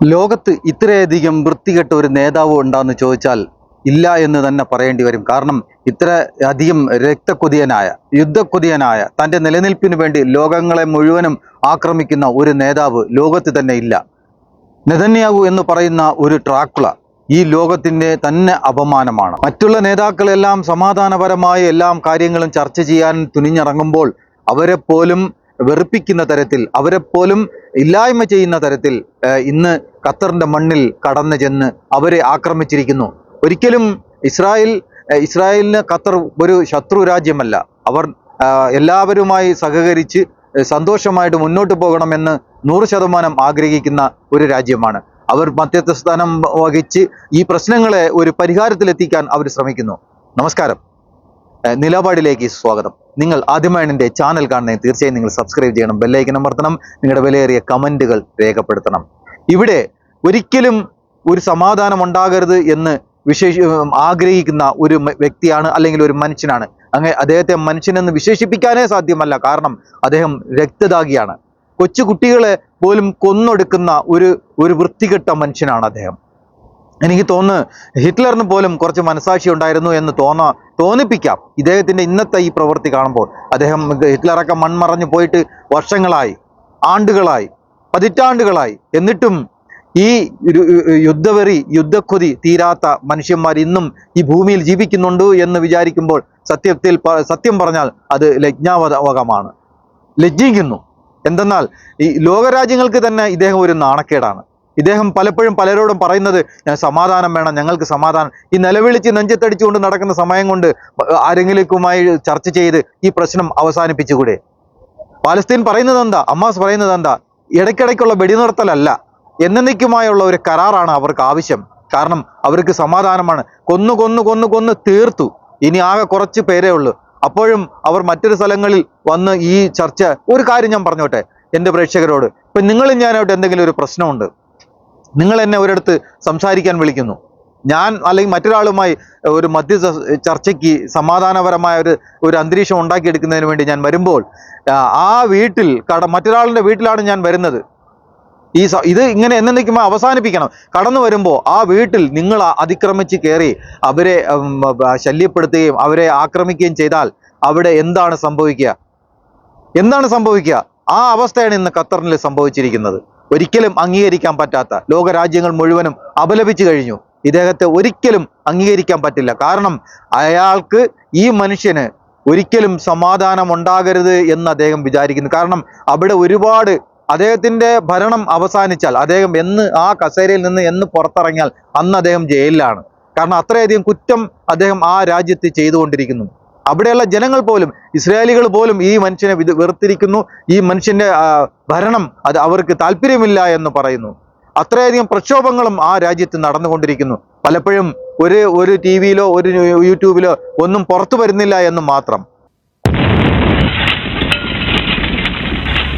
ലോകത്ത് ഇത്രയധികം വൃത്തികെട്ട ഒരു നേതാവ് ഉണ്ടാന്ന് ചോദിച്ചാൽ ഇല്ല എന്ന് തന്നെ പറയേണ്ടി വരും. കാരണം ഇത്ര അധികം രക്തക്കൊതിയനായ യുദ്ധക്കൊതിയനായ തന്റെ നിലനിൽപ്പിന് വേണ്ടി ലോകങ്ങളെ മുഴുവനും ആക്രമിക്കുന്ന ഒരു നേതാവ് ലോകത്ത് തന്നെ ഇല്ല. നെതന്യാവു എന്ന് പറയുന്ന ഒരു ട്രാക്കുള ഈ ലോകത്തിന്റെ തന്നെ അപമാനമാണ്. മറ്റുള്ള നേതാക്കളെല്ലാം സമാധാനപരമായ എല്ലാം കാര്യങ്ങളും ചർച്ച ചെയ്യാൻ തുനിഞ്ഞിറങ്ങുമ്പോൾ അവരെപ്പോലും പോലും വെറുപ്പിക്കുന്ന തരത്തിൽ അവരെപ്പോലും പോലും ഇല്ലായ്മ ചെയ്യുന്ന തരത്തിൽ ഇന്ന് ഖത്തറിന്റെ മണ്ണിൽ കടന്നു ചെന്ന് അവരെ ആക്രമിച്ചിരിക്കുന്നു. ഒരിക്കലും ഇസ്രായേൽ ഇസ്രായേലിന് ഖത്തർ ഒരു ശത്രു രാജ്യമല്ല. അവർ എല്ലാവരുമായി സഹകരിച്ച് സന്തോഷമായിട്ട് മുന്നോട്ട് പോകണമെന്ന് നൂറ് ശതമാനം ആഗ്രഹിക്കുന്ന ഒരു രാജ്യമാണ്. അവർ മധ്യസ്ഥ സ്ഥാനം വഹിച്ച് ഈ പ്രശ്നങ്ങളെ ഒരു പരിഹാരത്തിലെത്തിക്കാൻ അവർ ശ്രമിക്കുന്നു. നമസ്കാരം. നിലപാടിലേക്ക് സ്വാഗതം. നിങ്ങൾ ആദ്യമായി എന്റെ ചാനൽ കാണുന്നത് തീർച്ചയായും നിങ്ങൾ സബ്സ്ക്രൈബ് ചെയ്യണം ബെല്ലൈക്കൻ അമർത്തണം നിങ്ങളുടെ വിലയേറിയ കമന്റുകൾ രേഖപ്പെടുത്തണം. ഇവിടെ ഒരിക്കലും ഒരു സമാധാനം ഉണ്ടാകരുത് എന്ന് വിശേഷ ആഗ്രഹിക്കുന്ന ഒരു വ്യക്തിയാണ് അല്ലെങ്കിൽ ഒരു മനുഷ്യനാണ്. അങ്ങനെ അദ്ദേഹത്തെ മനുഷ്യനെന്ന് വിശേഷിപ്പിക്കാനേ സാധ്യമല്ല. കാരണം അദ്ദേഹം രക്തദാഗിയാണ്. കൊച്ചു കുട്ടികളെ പോലും കൊന്നൊടുക്കുന്ന ഒരു ഒരു വൃത്തികെട്ട മനുഷ്യനാണ് അദ്ദേഹം. എനിക്ക് തോന്നുന്നു ഹിറ്റ്ലറിന് പോലും കുറച്ച് മനസാക്ഷി ഉണ്ടായിരുന്നു എന്ന് തോന്നാ തോന്നിപ്പിക്കാം ഇദ്ദേഹത്തിന്റെ ഇന്നത്തെ ഈ പ്രവൃത്തി കാണുമ്പോൾ. അദ്ദേഹം ഹിറ്റ്ലറൊക്കെ മൺമറഞ്ഞു പോയിട്ട് വർഷങ്ങളായി ആണ്ടുകളായി പതിറ്റാണ്ടുകളായി. എന്നിട്ടും ഈ യുദ്ധവെറി യുദ്ധക്കൊതി തീരാത്ത മനുഷ്യന്മാർ ഇന്നും ഈ ഭൂമിയിൽ ജീവിക്കുന്നുണ്ട് എന്ന് വിചാരിക്കുമ്പോൾ സത്യത്തിൽ സത്യം പറഞ്ഞാൽ അത് ലജ്ഞാവകമാണ് ലജ്ജിക്കുന്നു. എന്തെന്നാൽ ഈ ലോകരാജ്യങ്ങൾക്ക് തന്നെ ഇദ്ദേഹം ഒരു നാണക്കേടാണ്. ഇദ്ദേഹം പലപ്പോഴും പലരോടും പറയുന്നത് ഞാൻ സമാധാനം വേണം ഞങ്ങൾക്ക് സമാധാനം. ഈ നിലവിളിച്ച് നെഞ്ചത്തടിച്ചുകൊണ്ട് നടക്കുന്ന സമയം കൊണ്ട് ആരെങ്കിലുമായി ചർച്ച ചെയ്ത് ഈ പ്രശ്നം അവസാനിപ്പിച്ചുകൂടെ? പാലസ്തീൻ പറയുന്നത് എന്താ? അമ്മാസ് പറയുന്നത് എന്താ? ഇടയ്ക്കിടയ്ക്കുള്ള വെടിനിർത്തലല്ല. എന്നേക്കുമായുള്ള ഒരു കരാറാണ് അവർക്ക് ആവശ്യം. കാരണം അവർക്ക് സമാധാനമാണ്. കൊന്നു കൊന്നു കൊന്നു കൊന്ന് തീർത്തു. ഇനി ആകെ കുറച്ച് പേരേ ഉള്ളൂ. അപ്പോഴും അവർ മറ്റൊരു സ്ഥലങ്ങളിൽ വന്ന് ഈ ചർച്ച ഒരു കാര്യം ഞാൻ പറഞ്ഞോട്ടെ എന്റെ പ്രേക്ഷകരോട്. ഇപ്പം നിങ്ങളും ഞാനായിട്ട് എന്തെങ്കിലും ഒരു പ്രശ്നമുണ്ട്? നിങ്ങൾ എന്നെ ഒരിടത്ത് സംസാരിക്കാൻ വിളിക്കുന്നു. ഞാൻ അല്ലെങ്കിൽ മറ്റൊരാളുമായി ഒരു മധ്യ ചർച്ചയ്ക്ക് സമാധാനപരമായ ഒരു ഒരു അന്തരീക്ഷം ഉണ്ടാക്കിയെടുക്കുന്നതിന് വേണ്ടി ഞാൻ വരുമ്പോൾ ആ, വീട്ടിൽ കട മറ്റൊരാളുടെ വീട്ടിലാണ് ഞാൻ വരുന്നത്. ഈ ഇത് ഇങ്ങനെ എന്നേക്കുമ്പോൾ അവസാനിപ്പിക്കണം. കടന്നു വരുമ്പോൾ ആ വീട്ടിൽ നിങ്ങൾ അതിക്രമിച്ച് കയറി അവരെ ശല്യപ്പെടുത്തുകയും അവരെ ആക്രമിക്കുകയും ചെയ്താൽ അവിടെ എന്താണ് സംഭവിക്കുക? എന്താണ് സംഭവിക്കുക? ആ അവസ്ഥയാണ് ഇന്ന് ഖത്തറിൽ സംഭവിച്ചിരിക്കുന്നത്. ഒരിക്കലും അംഗീകരിക്കാൻ പറ്റാത്ത ലോകരാജ്യങ്ങൾ മുഴുവനും അപലപിച്ചു കഴിഞ്ഞു. ഇദ്ദേഹത്തെ ഒരിക്കലും അംഗീകരിക്കാൻ പറ്റില്ല. കാരണം അയാൾക്ക് ഈ മനുഷ്യന് ഒരിക്കലും സമാധാനം ഉണ്ടാകരുത് എന്ന് അദ്ദേഹം വിചാരിക്കുന്നു. കാരണം അവിടെ ഒരുപാട് അദ്ദേഹത്തിന്റെ ഭരണം അവസാനിച്ചാൽ അദ്ദേഹം എന്ന് ആ കസേരയിൽ നിന്ന് എന്ന് പുറത്തിറങ്ങിയാൽ അന്ന് അദ്ദേഹം ജയിലിലാണ്. കാരണം അത്രയധികം കുറ്റം അദ്ദേഹം ആ രാജ്യത്ത് ചെയ്തുകൊണ്ടിരിക്കുന്നു. അവിടെയുള്ള ജനങ്ങൾ പോലും ഇസ്രായേലികൾ പോലും ഈ മനുഷ്യനെ വെറുത്തിരിക്കുന്നു. ഈ മനുഷ്യന്റെ ഭരണം അത് അവർക്ക് താല്പര്യമില്ല എന്ന് പറയുന്നു. അത്രയധികം പ്രക്ഷോഭങ്ങളും ആ രാജ്യത്ത് നടന്നുകൊണ്ടിരിക്കുന്നു. പലപ്പോഴും ഒരു ഒരു ടി വിയിലോ ഒരു യൂട്യൂബിലോ ഒന്നും പുറത്തു വരുന്നില്ല എന്ന് മാത്രം.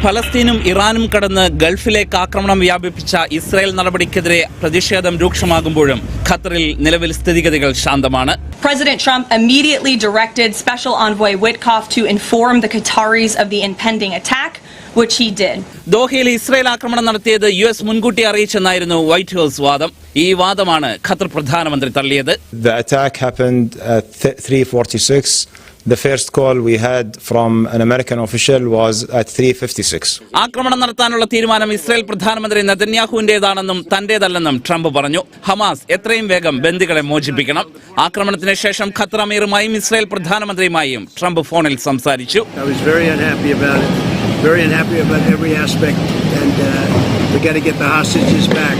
ഫലസ്തീനും ഇറാനും കടന്ന് ഗൾഫിലേക്ക് ആക്രമണം വ്യാപിപ്പിച്ച ഇസ്രായേൽ നടപടിക്കെതിരെ പ്രതിഷേധം രൂക്ഷമാകുമ്പോഴും ഖത്തറിൽ നിലവിൽ സ്ഥിതിഗതികൾ ശാന്തമാണ് President Trump immediately directed Special Envoy Witkoff to inform the Qataris of the impending attack, which he did. ദോഹയിൽ ഇസ്രായേൽ ആക്രമണം നടത്തിയത് യു എസ് മുൻകൂട്ടി അറിയിച്ചെന്നായിരുന്നു വൈറ്റ് ഹൗസ് വാദം ഈ വാദമാണ് ഖത്തർ പ്രധാനമന്ത്രി തള്ളിയത് The attack happened at 3:46. The first call we had from an American official was at 3:56. ആക്രമണം നടത്താനുള്ള തീരുമാനം ഇസ്രായേൽ പ്രധാനമന്ത്രി നെതന്യാഹുവിന്റേതാണെന്നും തന്റേതല്ലെന്നും ട്രംപ് പറഞ്ഞു ഹമാസ് എത്രയും വേഗം ബന്ദികളെ മോചിപ്പിക്കണം ആക്രമണത്തിന് ശേഷം ഖത്തർ അമീറുമായും ഇസ്രായേൽ പ്രധാനമന്ത്രിയുമായും ട്രംപ് ഫോണിൽ സംസാരിച്ചു was very unhappy about it, very unhappy about every aspect, and uh, we got to get the hostages back.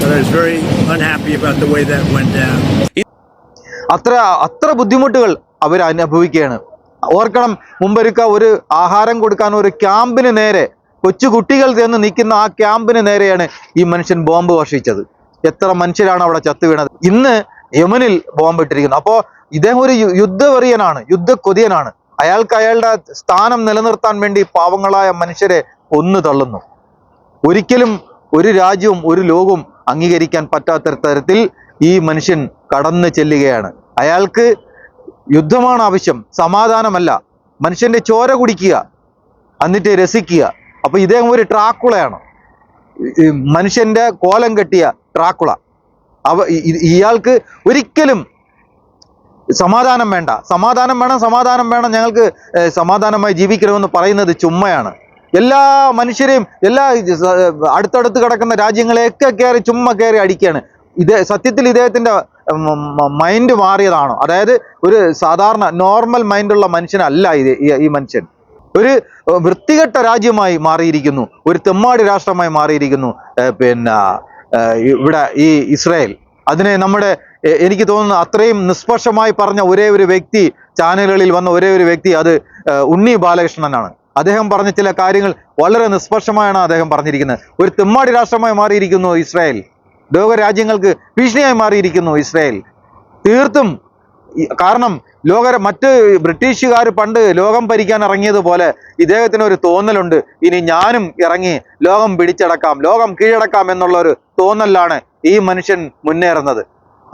But I was very unhappy about the way that went down. അത്ര അത്ര ബുദ്ധിമുട്ടുകൾ അവർ അനുഭവിക്കുകയാണ്. ഓർക്കണം മുമ്പൊരുക്ക ഒരു ആഹാരം കൊടുക്കാൻ ഒരു ക്യാമ്പിന് നേരെ കൊച്ചു കുട്ടികൾ ചെന്ന് നിൽക്കുന്ന ആ ക്യാമ്പിന് നേരെയാണ് ഈ മനുഷ്യൻ ബോംബ് വർഷിച്ചത്. എത്ര മനുഷ്യരാണ് അവിടെ ചത്തു വീണത്. ഇന്ന് യമനിൽ ബോംബ് ഇട്ടിരിക്കുന്നു. അപ്പോൾ ഇദ്ദേഹം ഒരു യുദ്ധവെറിയനാണ് യുദ്ധക്കൊതിയനാണ്. അയാൾക്ക് അയാളുടെ സ്ഥാനം നിലനിർത്താൻ വേണ്ടി പാവങ്ങളായ മനുഷ്യരെ കൊന്നു തള്ളുന്നു. ഒരിക്കലും ഒരു രാജ്യവും ഒരു ലോകവും അംഗീകരിക്കാൻ പറ്റാത്ത തരത്തിൽ ഈ മനുഷ്യൻ കടന്നു ചെല്ലുകയാണ്. അയാൾക്ക് യുദ്ധമാണ് ആവശ്യം സമാധാനമല്ല. മനുഷ്യന്റെ ചോര കുടിക്കുക എന്നിട്ട് രസിക്കുക. അപ്പൊ ഇദ്ദേഹം ഒരു ട്രാക്കുളയാണ്. മനുഷ്യന്റെ കോലം കെട്ടിയ ട്രാക്കുള. അവ ഇയാൾക്ക് ഒരിക്കലും സമാധാനം വേണ്ട. സമാധാനം വേണം സമാധാനം വേണം. ഞങ്ങൾക്ക് സമാധാനമായി ജീവിക്കണമെന്ന് പറയുന്നത് ചുമ്മയാണ്. എല്ലാ മനുഷ്യരെയും എല്ലാ അടുത്തടുത്ത് കിടക്കുന്ന രാജ്യങ്ങളെയൊക്കെ കയറി ചുമ്മാ കയറി അടിക്കുകയാണ്. ഇത് സത്യത്തിൽ ഇദ്ദേഹത്തിന്റെ മൈൻഡ് മാറിയതാണോ? അതായത് ഒരു സാധാരണ നോർമൽ മൈൻഡുള്ള മനുഷ്യനല്ല ഇത് ഈ- മനുഷ്യൻ. ഒരു വൃത്തികെട്ട രാജ്യമായി മാറിയിരിക്കുന്നു. ഒരു തെമ്മാടി രാഷ്ട്രമായി മാറിയിരിക്കുന്നു. പിന്നെ ഇവിടെ ഈ ഇസ്രായേൽ. അതിനെ നമ്മുടെ എനിക്ക് തോന്നുന്നു അത്രയും നിഷ്പക്ഷമായി പറഞ്ഞ ഒരേ ഒരു വ്യക്തി ചാനലുകളിൽ വന്ന ഒരേ ഒരു വ്യക്തി അത് ഉണ്ണി ബാലകൃഷ്ണനാണ്. അദ്ദേഹം പറഞ്ഞ ചില കാര്യങ്ങൾ വളരെ നിഷ്പക്ഷമായാണ് അദ്ദേഹം പറഞ്ഞിരിക്കുന്നത്. ഒരു തെമ്മാടി രാഷ്ട്രമായി മാറിയിരിക്കുന്നു ഇസ്രായേൽ. ലോക രാജ്യങ്ങൾക്ക് ഭീഷണിയായി മാറിയിരിക്കുന്നു ഇസ്രായേൽ. തീർത്തും കാരണം ലോക മറ്റ് ബ്രിട്ടീഷുകാർ പണ്ട് ലോകം ഭരിക്കാൻ ഇറങ്ങിയതുപോലെ ഇദ്ദേഹത്തിന് ഒരു തോന്നലുണ്ട്. ഇനി ഞാനും ഇറങ്ങി ലോകം പിടിച്ചടക്കാം ലോകം കീഴടക്കാം എന്നുള്ള ഒരു തോന്നലാണ് ഈ മനുഷ്യൻ മുന്നേറുന്നത്.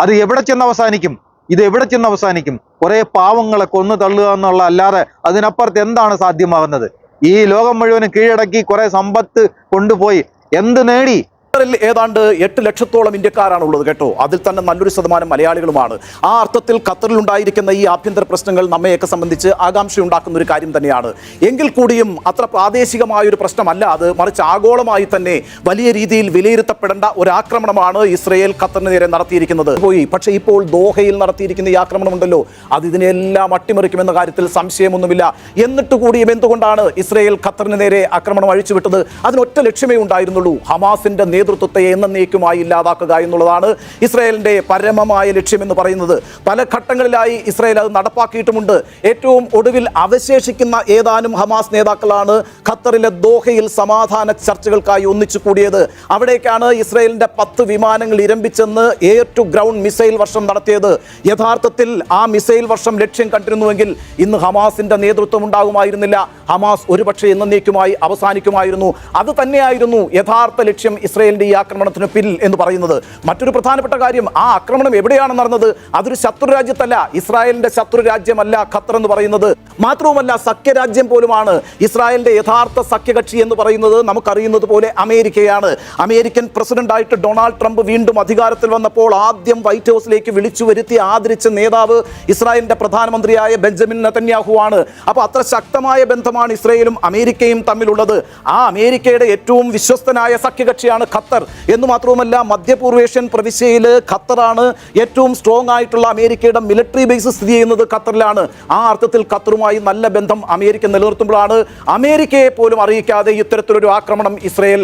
അത് എവിടെ ചെന്ന് അവസാനിക്കും? ഇത് എവിടെ ചെന്ന് അവസാനിക്കും? കുറേ പാവങ്ങളെ കൊന്നു തള്ളുക എന്നുള്ള അല്ലാതെ അതിനപ്പുറത്ത് എന്താണ് സാധ്യമാകുന്നത്? ഈ ലോകം മുഴുവനും കീഴടക്കി കുറേ സമ്പത്ത് കൊണ്ടുപോയി എന്ത് നേടി? ഖത്തറിൽ ഏതാണ്ട് എട്ട് ലക്ഷത്തോളം ഇന്ത്യക്കാരാണ് ഇന്ത്യക്കാരാണുള്ളത് കേട്ടോ. അതിൽ തന്നെ നല്ലൊരു ശതമാനം മലയാളികളുമാണ്. ആ അർത്ഥത്തിൽ ഖത്തറിൽ ഉണ്ടായിരിക്കുന്ന ഈ ആഭ്യന്തര പ്രശ്നങ്ങൾ നമ്മയൊക്കെ സംബന്ധിച്ച് ആകാംക്ഷ ഉണ്ടാക്കുന്ന ഒരു കാര്യം തന്നെയാണ്. എങ്കിൽ കൂടിയും അത്ര പ്രാദേശികമായ ഒരു പ്രശ്നമല്ല അത്. മറിച്ച് ആഗോളമായി തന്നെ വലിയ രീതിയിൽ വിലയിരുത്തപ്പെടേണ്ട ഒരു ആക്രമണമാണ് ഇസ്രയേൽ ഖത്തറിന് നേരെ നടത്തിയിരിക്കുന്നത്. പോയി. പക്ഷേ ഇപ്പോൾ ദോഹയിൽ നടത്തിയിരിക്കുന്ന ഈ ആക്രമണം ഉണ്ടല്ലോ അത് ഇതിനെല്ലാം അട്ടിമറിക്കുമെന്ന കാര്യത്തിൽ സംശയമൊന്നുമില്ല. എന്നിട്ട് കൂടിയും എന്തുകൊണ്ടാണ് ഇസ്രയേൽ ഖത്തറിന് നേരെ ആക്രമണം അഴിച്ചുവിട്ടത്? അതിനൊറ്റ ലക്ഷ്യമേ ഉണ്ടായിരുന്നുള്ളൂ. ഹമാസിന്റെ നേതൃത്വത്തെ എന്നേക്കുമായി ഇല്ലാതാക്കുക എന്നുള്ളതാണ് ഇസ്രയേലിന്റെ പരമമായ ലക്ഷ്യമെന്ന് പറയുന്നത്. പല ഘട്ടങ്ങളിലായി ഇസ്രയേൽ അത് നടപ്പാക്കിയിട്ടുമുണ്ട്. ഏറ്റവും ഒടുവിൽ അവശേഷിക്കുന്ന ഏതാനും ഹമാസ് നേതാക്കളാണ് ഖത്തറിലെ ദോഹയിൽ സമാധാന ചർച്ചകൾക്കായി ഒന്നിച്ചു കൂടിയത്. അവിടേക്കാണ് ഇസ്രയേലിന്റെ പത്ത് വിമാനങ്ങൾ ഇരമ്പിച്ചെന്ന് എയർ ടു ഗ്രൗണ്ട് മിസൈൽ വർഷം നടത്തിയത്. യഥാർത്ഥത്തിൽ ആ മിസൈൽ വർഷം ലക്ഷ്യം കണ്ടിരുന്നുവെങ്കിൽ ഇന്ന് ഹമാസിന്റെ നേതൃത്വം ഉണ്ടാകുമായിരുന്നില്ല. ഹമാസ് ഒരുപക്ഷെ എന്നേക്കുമായി അവസാനിക്കുമായിരുന്നു. അത് തന്നെയായിരുന്നു യഥാർത്ഥ ലക്ഷ്യം ഇസ്രയേലിന്റെ ഈ ആക്രമണത്തിന് പിന്നിൽ എന്ന് പറയുന്നത്. മറ്റൊരു പ്രധാനപ്പെട്ട കാര്യം ആ ആക്രമണം എവിടെയാണ് നടന്നത്? അതൊരു ശത്രു രാജ്യത്തല്ല ഇസ്രായേലിന്റെ ശത്രു രാജ്യമല്ല ഖത്തർ എന്ന് പറയുന്നത്. മാത്രവുമല്ല സഖ്യരാജ്യം പോലുമാണ് ഇസ്രായേലിന്റെ യഥാർത്ഥ സഖ്യകക്ഷി എന്ന് പറയുന്നത് നമുക്കറിയുന്നത് പോലെ അമേരിക്കയാണ്. അമേരിക്കൻ പ്രസിഡന്റായിട്ട് ഡൊണാൾഡ് ട്രംപ് വീണ്ടും അധികാരത്തിൽ വന്നപ്പോൾ ആദ്യം വൈറ്റ് ഹൗസിലേക്ക് വിളിച്ചു വരുത്തി ആദരിച്ച നേതാവ് ഇസ്രായേലിന്റെ പ്രധാനമന്ത്രിയായ ബെഞ്ചമിൻ നെതന്യാഹു ആണ്. അപ്പോൾ അത്ര ശക്തമായ ബന്ധമാണ് ഇസ്രായേലും അമേരിക്കയും തമ്മിലുള്ളത്. ആ അമേരിക്കയുടെ ഏറ്റവും വിശ്വസ്തനായ സഖ്യകക്ഷിയാണ് എന്ന് മാത്രവുമല്ല മധ്യപൂർവേഷ്യൻ പ്രവിശ്യയിൽ ഖത്തറാണ് ഏറ്റവും സ്ട്രോങ് ആയിട്ടുള്ള അമേരിക്കയുടെ മിലിറ്ററി ബേസ് സ്ഥിതി ചെയ്യുന്നത് ഖത്തറിലാണ്. ആ അർത്ഥത്തിൽ ഖത്തറുമായി നല്ല ബന്ധം അമേരിക്ക നിലനിർത്തുമ്പോഴാണ് അമേരിക്കയെ പോലും അറിയിക്കാതെ ഇത്തരത്തിലൊരു ആക്രമണം ഇസ്രയേൽ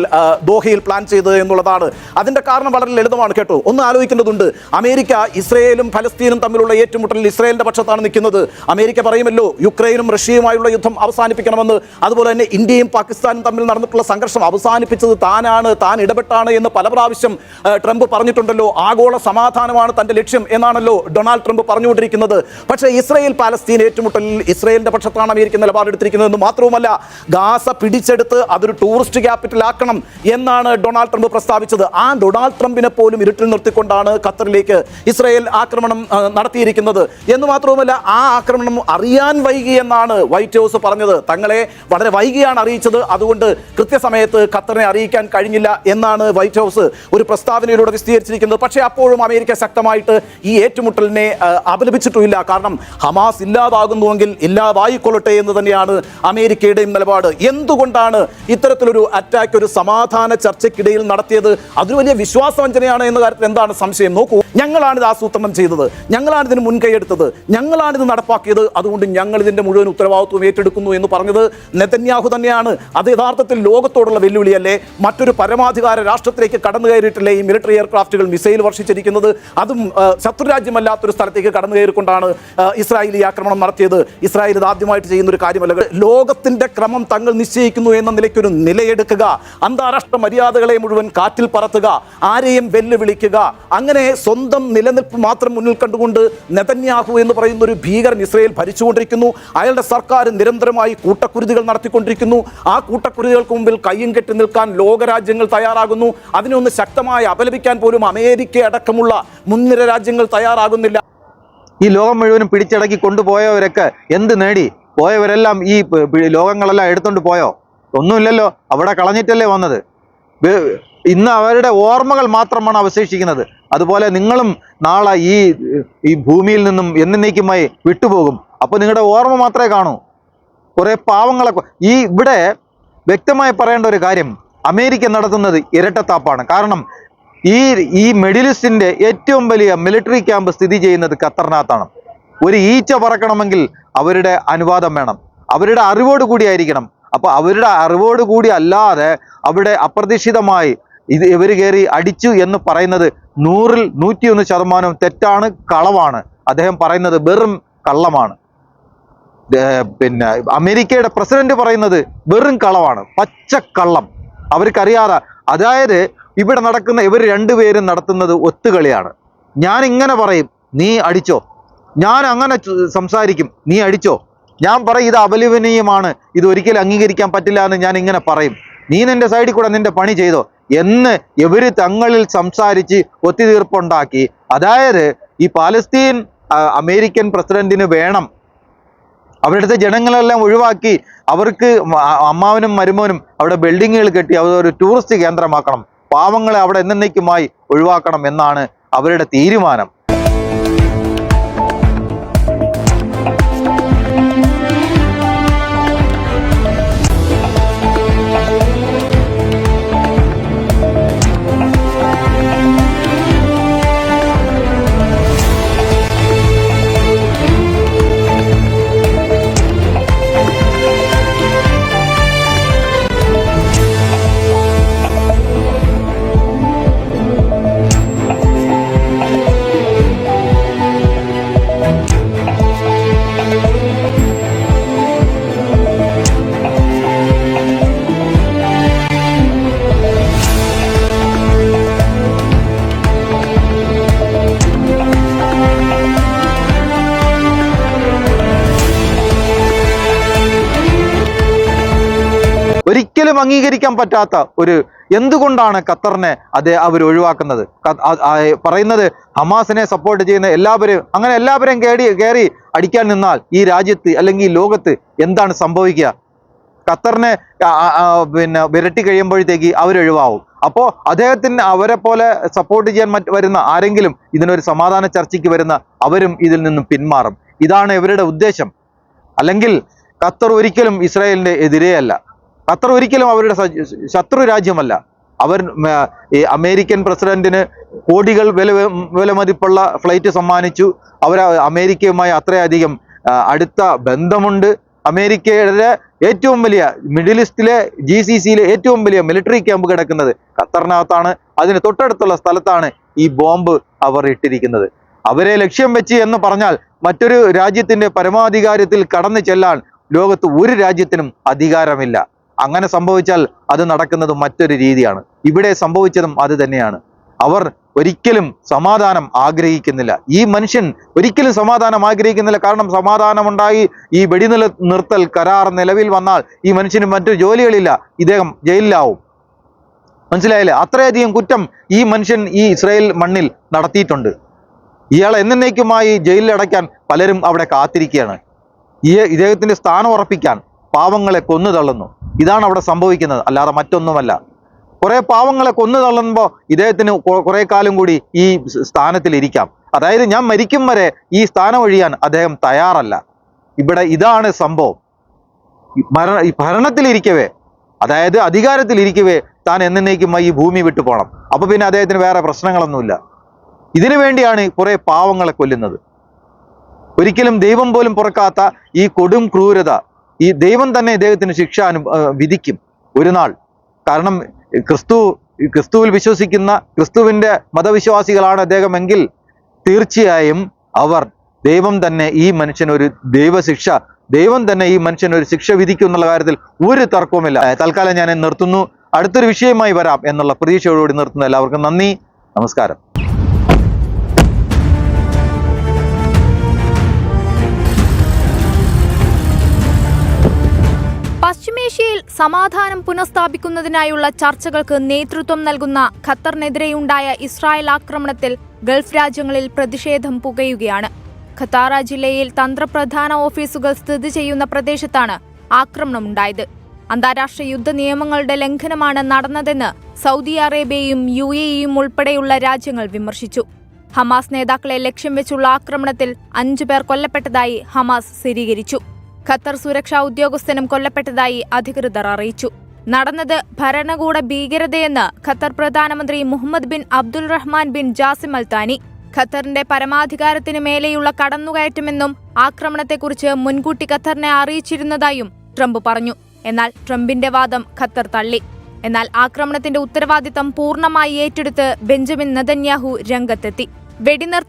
ദോഹയിൽ പ്ലാൻ ചെയ്തത് എന്നുള്ളതാണ്. അതിന്റെ കാരണം വളരെ ലളിതമാണ് കേട്ടോ. ഒന്ന് ആലോചിക്കേണ്ടതുണ്ട്. അമേരിക്ക ഇസ്രയേലും ഫലസ്തീനും തമ്മിലുള്ള ഏറ്റുമുട്ടലിൽ ഇസ്രയേലിന്റെ പക്ഷത്താണ് നിൽക്കുന്നത്. അമേരിക്ക പറയുമല്ലോ യുക്രൈനും റഷ്യയുമായുള്ള യുദ്ധം അവസാനിപ്പിക്കണമെന്ന്. അതുപോലെ തന്നെ ഇന്ത്യയും പാകിസ്ഥാനും തമ്മിൽ നടന്നിട്ടുള്ള സംഘർഷം അവസാനിപ്പിച്ചത് താനാണ് താൻ ഇടപെട്ടാണ് എന്ന് പല പ്രാവശ്യം ട്രംപ് പറഞ്ഞിട്ടുണ്ടല്ലോ. ആഗോള സമാധാനമാണ് തന്റെ ലക്ഷ്യം എന്നാണല്ലോ ഡൊണാൾഡ് ട്രംപ് പറഞ്ഞുകൊണ്ടിരിക്കുന്നത്. പക്ഷേ ഇസ്രയേൽ പാലസ്തീൻ ഏറ്റുമുട്ടലിൽ ഇസ്രയേലിന്റെ പക്ഷത്താണ് അമേരിക്ക നിലപാടെടുത്തിരിക്കുന്നതെന്ന് മാത്രവുമല്ല ഗാസ പിടിച്ചെടുത്ത് അതൊരു ടൂറിസ്റ്റ് ക്യാപിറ്റൽ ആക്കണം എന്നാണ് ഡൊണാൾഡ് ട്രംപ് പ്രസ്താവിച്ചത്. ആ ഡൊണാൾഡ് ട്രംപിനെ പോലും ഇരുട്ടിൽ നിർത്തിക്കൊണ്ടാണ് ഖത്തറിലേക്ക് ഇസ്രയേൽ ആക്രമണം നടത്തിയിരിക്കുന്നത്. എന്ന് മാത്രവുമല്ല ആ ആക്രമണം അറിയാൻ വൈകി എന്നാണ് വൈറ്റ് ഹൗസ് പറഞ്ഞത്. തങ്ങളെ വളരെ വൈകിയാണ് അറിയിച്ചത്. അതുകൊണ്ട് കൃത്യസമയത്ത് ഖത്തറിനെ അറിയിക്കാൻ കഴിഞ്ഞില്ല എന്നാണ് വൈറ്റ് ഹൗസ് ഒരു പ്രസ്താവനയിലൂടെ വിശദീകരിച്ചിരിക്കുന്നത് പക്ഷേ അപ്പോഴും അമേരിക്ക ശക്തമായിട്ട് ഈ ഏറ്റുമുട്ടലിനെ അപലപിച്ചിട്ടുമില്ല. കാരണം ഹമാസ് ഇല്ലാതാകുന്നുവെങ്കിൽ ഇല്ലാതായിക്കൊള്ളട്ടെ എന്ന് തന്നെയാണ് അമേരിക്കയുടെയും നിലപാട്. എന്തുകൊണ്ടാണ് ഇത്തരത്തിലൊരു അറ്റാക്ക് ഒരു സമാധാന ചർച്ചയ്ക്കിടയിൽ നടത്തിയത്? അതൊരു വലിയ വിശ്വാസവഞ്ചനയാണ് എന്ന കാര്യത്തിൽ എന്താണ് സംശയം? നോക്കൂ ഞങ്ങളാണിത് ആസൂത്രണം ചെയ്തത്. ഞങ്ങളാണ് ഇതിന് മുൻകൈയെടുത്തത് ഞങ്ങളാണിത് നടപ്പാക്കിയത്. അതുകൊണ്ട് ഞങ്ങൾ ഇതിന്റെ മുഴുവൻ ഉത്തരവാദിത്വം ഏറ്റെടുക്കുന്നു എന്ന് പറഞ്ഞത് നെതന്യാഹു തന്നെയാണ്. അത് യഥാർത്ഥത്തിൽ ലോകത്തോടുള്ള വെല്ലുവിളിയല്ലേ? മറ്റൊരു പരമാധികാര രാഷ്ട്രത്തിലേക്ക് കടന്നു കയറിയിട്ടില്ലേ? ഈ മിലിറ്ററി എയർക്രാഫ്റ്റുകൾ മിസൈൽ വർഷിച്ചിരിക്കുന്നത്. അതും ശത്രുരാജ്യമല്ലാത്തൊരു സ്ഥലത്തേക്ക് കടന്നു കയറിക്കൊണ്ടാണ് ഇസ്രായേൽ ഈ ആക്രമണം നടത്തിയത്. ഇസ്രായേൽ ഇത് ആദ്യമായിട്ട് ചെയ്യുന്ന ഒരു കാര്യമല്ല ലോകത്തിന്റെ ക്രമം തങ്ങൾ നിശ്ചയിക്കുന്നു എന്ന നിലയ്ക്കൊരു നിലയെടുക്കുക അന്താരാഷ്ട്ര മര്യാദകളെ മുഴുവൻ കാറ്റിൽ പറത്തുക ആരെയും വെല്ലുവിളിക്കുക അങ്ങനെ സ്വന്തം നിലനിൽപ്പ് മാത്രം മുന്നിൽ കണ്ടുകൊണ്ട് നെതന്യാഹു എന്ന് പറയുന്ന ഒരു ഭീകരൻ ഇസ്രയേൽ ഭരിച്ചുകൊണ്ടിരിക്കുന്നു. അയാളുടെ സർക്കാർ നിരന്തരമായി കൂട്ടക്കുരുതികൾ നടത്തിക്കൊണ്ടിരിക്കുന്നു. ആ കൂട്ടക്കുരുതികൾക്ക് മുമ്പിൽ കയ്യും കെട്ടി നിൽക്കാൻ ലോകരാജ്യങ്ങൾ തയ്യാറാകുന്നു. അതിനൊന്ന് ശക്തമായി അപലപിക്കാൻ പോലും അമേരിക്ക അടക്കമുള്ള മുൻനിര രാജ്യങ്ങൾ തയ്യാറാകുന്നില്ല. ഈ ലോകം മുഴുവനും പിടിച്ചടക്കി കൊണ്ടുപോയവരൊക്കെ എന്ത് നേടി? പോയവരെല്ലാം ഈ ലോകങ്ങളെല്ലാം എടുത്തുകൊണ്ട് പോയോ? ഒന്നുമില്ലല്ലോ. അവിടെ കളഞ്ഞിട്ടല്ലേ വന്നത്? ഇന്ന് അവരുടെ ഓർമ്മകൾ മാത്രമാണ് അവശേഷിക്കുന്നത്. അതുപോലെ നിങ്ങളും നാളെ ഈ ഈ ഭൂമിയിൽ നിന്നും എന്നേക്കുമായി വിട്ടുപോകും. അപ്പോൾ നിങ്ങളുടെ ഓർമ്മ മാത്രമേ കാണൂ. കുറേ പാവങ്ങളെ ഈ ഇവിടെ വ്യക്തമായി പറയേണ്ട ഒരു കാര്യം. അമേരിക്ക നടത്തുന്നത് ഇരട്ടത്താപ്പാണ്. കാരണം ഈ ഈ മിഡിൽ ഈസ്റ്റിന്റെ ഏറ്റവും വലിയ മിലിറ്ററി ക്യാമ്പ് സ്ഥിതി ചെയ്യുന്നത് ഖത്തറിനകത്താണ്. ഒരു ഈച്ച പറക്കണമെങ്കിൽ അവരുടെ അനുവാദം വേണം. അവരുടെ അറിവോട് കൂടിയായിരിക്കണം അപ്പൊ അവരുടെ അറിവോട് കൂടി അല്ലാതെ അവിടെ അപ്രതീക്ഷിതമായി ഇത് ഇവർ കയറി അടിച്ചു എന്ന് പറയുന്നത് നൂറിൽ നൂറ്റിയൊന്ന് ശതമാനം തെറ്റാണ് കളവാണ്. അദ്ദേഹം പറയുന്നത് വെറും കള്ളമാണ്. പിന്നെ അമേരിക്കയുടെ പ്രസിഡന്റ് പറയുന്നത് വെറും കളവാണ്. പച്ചക്കള്ളം. അവർക്കറിയാതെ അതായത് ഇവിടെ നടക്കുന്ന ഇവർ രണ്ടുപേരും നടത്തുന്നത് ഒത്തുകളിയാണ്. ഞാൻ ഇങ്ങനെ പറയും നീ അടിച്ചോ. ഞാൻ അങ്ങനെ സംസാരിക്കും. നീ അടിച്ചോ. ഞാൻ പറയും ഇത് അപലപനീയമാണ്. ഇത് ഒരിക്കലും അംഗീകരിക്കാൻ പറ്റില്ല എന്ന് ഞാൻ ഇങ്ങനെ പറയും. നീ നിന്റെ സൈഡിൽ കൂടെ നിന്റെ പണി ചെയ്തോ എന്ന് ഇവർ തങ്ങളിൽ സംസാരിച്ച് ഒത്തുതീർപ്പുണ്ടാക്കി. അതായത് ഈ പാലസ്തീൻ അമേരിക്കൻ പ്രസിഡന്റിന് വേണം അവിടുത്തെ ജനങ്ങളെല്ലാം ഒഴിവാക്കി അവർക്ക് അമ്മാവനും മരുമോനും അവിടെ ബിൽഡിങ്ങുകൾ കെട്ടി അവർ ഒരു ടൂറിസ്റ്റ് കേന്ദ്രമാക്കണം. പാവങ്ങളെ അവിടെ എന്നേക്കുമായി ഒഴിവാക്കണം എന്നാണ് അവരുടെ തീരുമാനം. ഒരിക്കലും അംഗീകരിക്കാൻ പറ്റാത്ത ഒരു എന്തുകൊണ്ടാണ് ഖത്തറിനെ അത് അവർ ഒഴിവാക്കുന്നത്? പറയുന്നത് ഹമാസിനെ സപ്പോർട്ട് ചെയ്യുന്ന എല്ലാവരും അങ്ങനെ എല്ലാവരെയും കയറി കയറി അടിക്കാൻ നിന്നാൽ ഈ രാജ്യത്ത് അല്ലെങ്കിൽ ഈ ലോകത്ത് എന്താണ് സംഭവിക്കുക? ഖത്തറിനെ പിന്നെ വിരട്ടി കഴിയുമ്പോഴത്തേക്ക് അവരൊഴിവാവും അപ്പോൾ അദ്ദേഹത്തിന് അവരെ പോലെ സപ്പോർട്ട് ചെയ്യാൻ മറ്റ് വരുന്ന ആരെങ്കിലും ഇതിനൊരു സമാധാന ചർച്ചയ്ക്ക് വരുന്ന അവരും ഇതിൽ നിന്നും പിന്മാറും. ഇതാണ് ഇവരുടെ ഉദ്ദേശം. അല്ലെങ്കിൽ ഖത്തർ ഒരിക്കലും ഇസ്രായേലിന്റെ എതിരെയല്ല. ഖത്തർ ഒരിക്കലും അവരുടെ ശത്രു രാജ്യമല്ല. അവർ ഈ അമേരിക്കൻ പ്രസിഡന്റിന് കോടികൾ വില വിലമതിപ്പുള്ള ഫ്ലൈറ്റ് സമ്മാനിച്ചു. അവർ അമേരിക്കയുമായി അത്രയധികം അടുത്ത ബന്ധമുണ്ട്. അമേരിക്കയുടെ ഏറ്റവും വലിയ മിഡിൽ ഈസ്റ്റിലെ ജി സി സിയിലെ ഏറ്റവും വലിയ മിലിറ്ററി ക്യാമ്പ് കിടക്കുന്നത് ഖത്തറിനകത്താണ്. അതിന് തൊട്ടടുത്തുള്ള സ്ഥലത്താണ് ഈ ബോംബ് അവർ ഇട്ടിരിക്കുന്നത്. അവരെ ലക്ഷ്യം വെച്ച് എന്ന് പറഞ്ഞാൽ മറ്റൊരു രാജ്യത്തിന്റെ പരമാധികാരത്തിൽ കടന്നു ചെല്ലാൻ ലോകത്ത് ഒരു രാജ്യത്തിനും അധികാരമില്ല. അങ്ങനെ സംഭവിച്ചാൽ അത് നടക്കുന്നത് മറ്റൊരു രീതിയാണ്. ഇവിടെ സംഭവിച്ചതും അത് തന്നെയാണ്. അവർ ഒരിക്കലും സമാധാനം ആഗ്രഹിക്കുന്നില്ല. ഈ മനുഷ്യൻ ഒരിക്കലും സമാധാനം ആഗ്രഹിക്കുന്നില്ല. കാരണം സമാധാനമുണ്ടായി ഈ വെടിനില നിർത്തൽ കരാർ നിലവിൽ വന്നാൽ ഈ മനുഷ്യന് മറ്റു ജോലികളില്ല. ഇദ്ദേഹം ജയിലിലാവും. മനസ്സിലായില്ലേ? അത്രയധികം കുറ്റം ഈ മനുഷ്യൻ ഈ ഇസ്രായേൽ മണ്ണിൽ നടത്തിയിട്ടുണ്ട്. ഇയാൾ എന്നേക്കുമായി ജയിലിൽ അടയ്ക്കാൻ പലരും അവിടെ കാത്തിരിക്കുകയാണ്. ഈ ഇദ്ദേഹത്തിന്റെ സ്ഥാനം ഉറപ്പിക്കാൻ പാവങ്ങളെ കൊന്നു തള്ളുന്നു ഇതാണ് അവിടെ സംഭവിക്കുന്നത്. അല്ലാതെ മറ്റൊന്നുമല്ല. കുറെ പാവങ്ങളെ കൊന്നു തള്ളുമ്പോൾ ഇദ്ദേഹത്തിന് കുറേ കാലം കൂടി ഈ സ്ഥാനത്തിൽ ഇരിക്കാം. അതായത് ഞാൻ മരിക്കും വരെ ഈ സ്ഥാനം ഒഴിയാൻ അദ്ദേഹം തയ്യാറല്ല. ഇവിടെ ഇതാണ് സംഭവം. മരണ ഭരണത്തിലിരിക്കവേ അതായത് അധികാരത്തിലിരിക്കവേ താൻ എന്നേക്കുമായി ഈ ഭൂമി വിട്ടു പോകണം അപ്പൊ പിന്നെ അദ്ദേഹത്തിന് വേറെ പ്രശ്നങ്ങളൊന്നുമില്ല. ഇതിനു വേണ്ടിയാണ് കുറെ പാവങ്ങളെ കൊല്ലുന്നത്. ഒരിക്കലും ദൈവം പോലും പുറക്കാത്ത ഈ കൊടും ക്രൂരത ഈ ദൈവം തന്നെ ഇദ്ദേഹത്തിന് ശിക്ഷ അനു വിധിക്കും ഒരു നാൾ. കാരണം ക്രിസ്തു ക്രിസ്തുവിൽ വിശ്വസിക്കുന്ന ക്രിസ്തുവിന്റെ മതവിശ്വാസികളാണ് അദ്ദേഹം എങ്കിൽ തീർച്ചയായും അവർ ദൈവം തന്നെ ഈ മനുഷ്യനൊരു ദൈവശിക്ഷ ദൈവം തന്നെ ഈ മനുഷ്യനൊരു ശിക്ഷ വിധിക്കും എന്നുള്ള കാര്യത്തിൽ ഒരു തർക്കവുമില്ല. തൽക്കാലം ഞാൻ നിർത്തുന്നു. അടുത്തൊരു വിഷയമായി വരാം എന്നുള്ള പ്രതീക്ഷയോടുകൂടി നിർത്തുന്നു. എല്ലാവർക്കും നന്ദി. നമസ്കാരം. സമാധാനം പുനഃസ്ഥാപിക്കുന്നതിനായുള്ള ചർച്ചകൾക്ക് നേതൃത്വം നൽകുന്ന ഖത്തറിനെതിരെയുണ്ടായ ഇസ്രായേൽ ആക്രമണത്തിൽ ഗൾഫ് രാജ്യങ്ങളിൽ പ്രതിഷേധം പുകയുകയാണ്. ഖത്താറ ജില്ലയിൽ തന്ത്രപ്രധാന ഓഫീസുകൾ സ്ഥിതി ചെയ്യുന്ന പ്രദേശത്താണ് ആക്രമണമുണ്ടായത്. അന്താരാഷ്ട്ര യുദ്ധ നിയമങ്ങളുടെ ലംഘനമാണ് നടന്നതെന്ന് സൗദി അറേബ്യയും യു എയും ഉൾപ്പെടെയുള്ള രാജ്യങ്ങൾ വിമർശിച്ചു. ഹമാസ് നേതാക്കളെ ലക്ഷ്യം വെച്ചുള്ള ആക്രമണത്തിൽ അഞ്ചു പേർ കൊല്ലപ്പെട്ടതായി ഹമാസ് സ്ഥിരീകരിച്ചു. ഖത്തർ സുരക്ഷാ ഉദ്യോഗസ്ഥനും കൊല്ലപ്പെട്ടതായി അധികൃതർ അറിയിച്ചു. നടന്നത് ഭരണകൂട ഭീകരതയെന്ന് ഖത്തർ പ്രധാനമന്ത്രി Muhammad bin Abdul Rahman bin Jassim al Thani ഖത്തറിന്റെ പരമാധികാരത്തിന് മേലെയുള്ള കടന്നുകയറ്റമെന്നും ആക്രമണത്തെക്കുറിച്ച് മുൻകൂട്ടി ഖത്തറിനെ അറിയിച്ചിരുന്നതായും ട്രംപ് പറഞ്ഞു. എന്നാൽ ട്രംപിന്റെ വാദം ഖത്തർ തള്ളി. എന്നാൽ ആക്രമണത്തിന്റെ ഉത്തരവാദിത്തം പൂർണമായി ഏറ്റെടുത്ത് ബെഞ്ചമിൻ നദന്യാഹു രംഗത്തെത്തി. വെടിനിർത്തൽ